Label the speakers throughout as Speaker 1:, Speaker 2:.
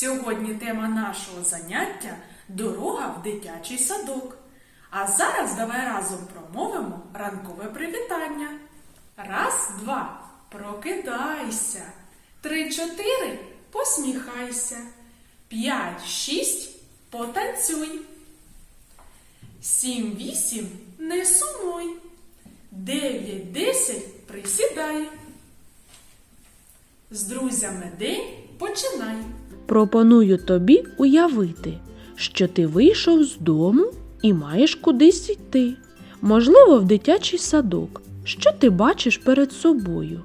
Speaker 1: Сьогодні тема нашого заняття дорога в дитячий садок. А зараз давай разом промовимо ранкове привітання. Раз, два, прокидайся. Три, чотири, посміхайся. П'ять, шість, потанцюй. Сім, вісім, не сумуй. Дев'ять, десять, присідай. З друзями день починай.
Speaker 2: Пропоную тобі уявити, що ти вийшов з дому і маєш кудись йти. Можливо, в дитячий садок. Що ти бачиш перед собою?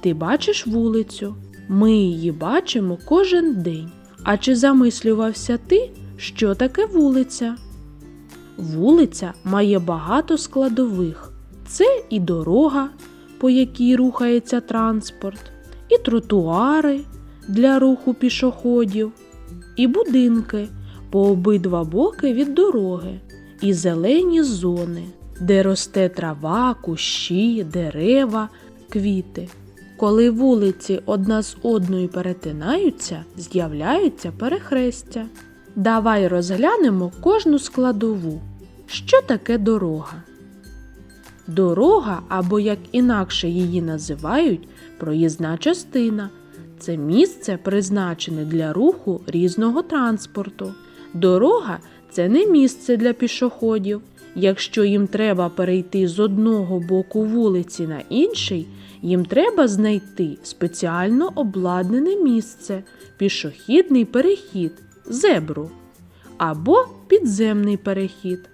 Speaker 2: Ти бачиш вулицю. Ми її бачимо кожен день. А чи замислювався ти, що таке вулиця? Вулиця має багато складових. Це і дорога, по якій рухається транспорт, і тротуари для руху пішоходів, і будинки по обидва боки від дороги, і зелені зони, де росте трава, кущі, дерева, квіти. Коли вулиці одна з одною перетинаються, з'являються перехрестя. Давай розглянемо кожну складову. Що таке дорога? Дорога, або як інакше її називають, проїзна частина. Це місце призначене для руху різного транспорту. Дорога це не місце для пішоходів. Якщо їм треба перейти з одного боку вулиці на інший, їм треба знайти спеціально обладнане місце, пішохідний перехід, зебру або підземний перехід.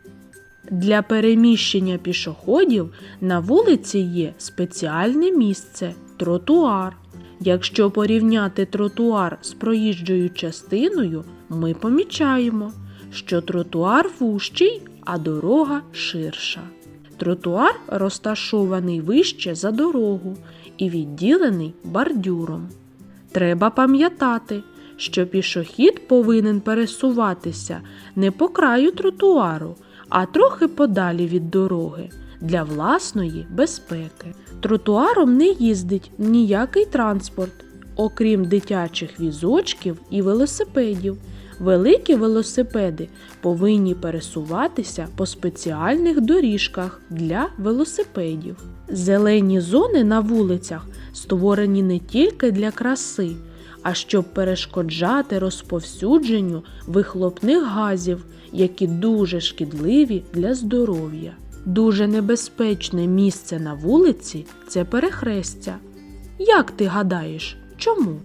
Speaker 2: Для переміщення пішоходів на вулиці є спеціальне місце тротуар. Якщо порівняти тротуар з проїжджою частиною, ми помічаємо, що тротуар вущий, а дорога ширша. Тротуар розташований вище за дорогу і відділений бордюром. Треба пам'ятати, що пішохід повинен пересуватися не по краю тротуару, а трохи подалі від дороги для власної безпеки. Тротуаром не їздить ніякий транспорт, окрім дитячих візочків і велосипедів. Великі велосипеди повинні пересуватися по спеціальних доріжках для велосипедів. Зелені зони на вулицях створені не тільки для краси, а щоб перешкоджати розповсюдженню вихлопних газів, які дуже шкідливі для здоров'я. Дуже небезпечне місце на вулиці це перехрестя. Як ти гадаєш, чому?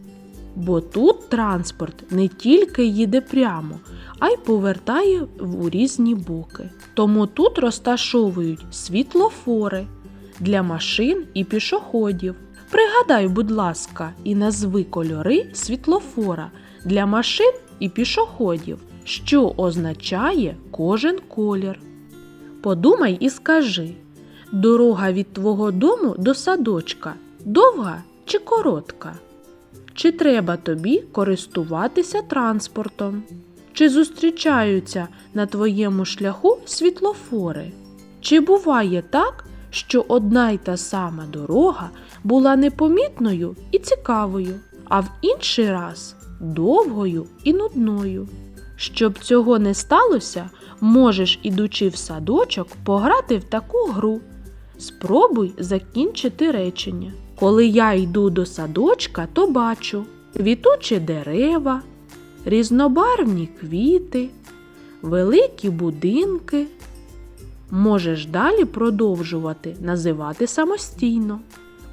Speaker 2: Бо тут транспорт не тільки їде прямо, а й повертає в різні боки. Тому тут розташовують світлофори для машин і пішоходів. Пригадай, будь ласка, і назви кольори світлофора для машин і пішоходів, що означає кожен колір. Подумай і скажи, дорога від твого дому до садочка довга чи коротка? Чи треба тобі користуватися транспортом? Чи зустрічаються на твоєму шляху світлофори? Чи буває так, що одна й та сама дорога була непомітною і цікавою, а в інший раз довгою і нудною? Щоб цього не сталося, можеш, ідучи в садочок, пограти в таку гру. Спробуй закінчити речення. Коли я йду до садочка, то бачу квітучі дерева, різнобарвні квіти, великі будинки. Можеш далі продовжувати називати самостійно.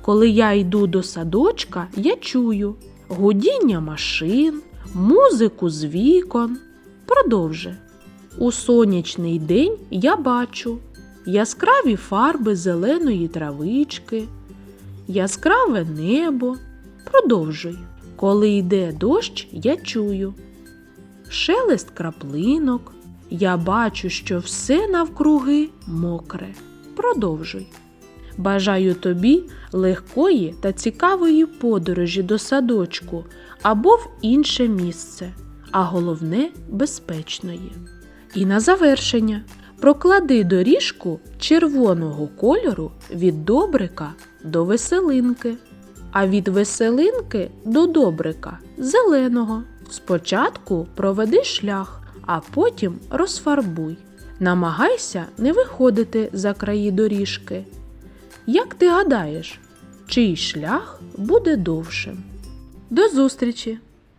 Speaker 2: Коли я йду до садочка, я чую гудіння машин, музику з вікон. Продовжи. У сонячний день я бачу яскраві фарби зеленої травички, яскраве небо. Продовжуй. Коли йде дощ, я чую. Шелест краплинок. Я бачу, що все навкруги мокре. Продовжуй. Бажаю тобі легкої та цікавої подорожі до садочку або в інше місце, а головне безпечної. І на завершення проклади доріжку червоного кольору від добрика до веселинки. а від веселинки до добрика зеленого. Спочатку проведи шлях, а потім розфарбуй. Намагайся не виходити за краї доріжки. Як ти гадаєш, чий шлях буде довшим? До зустрічі!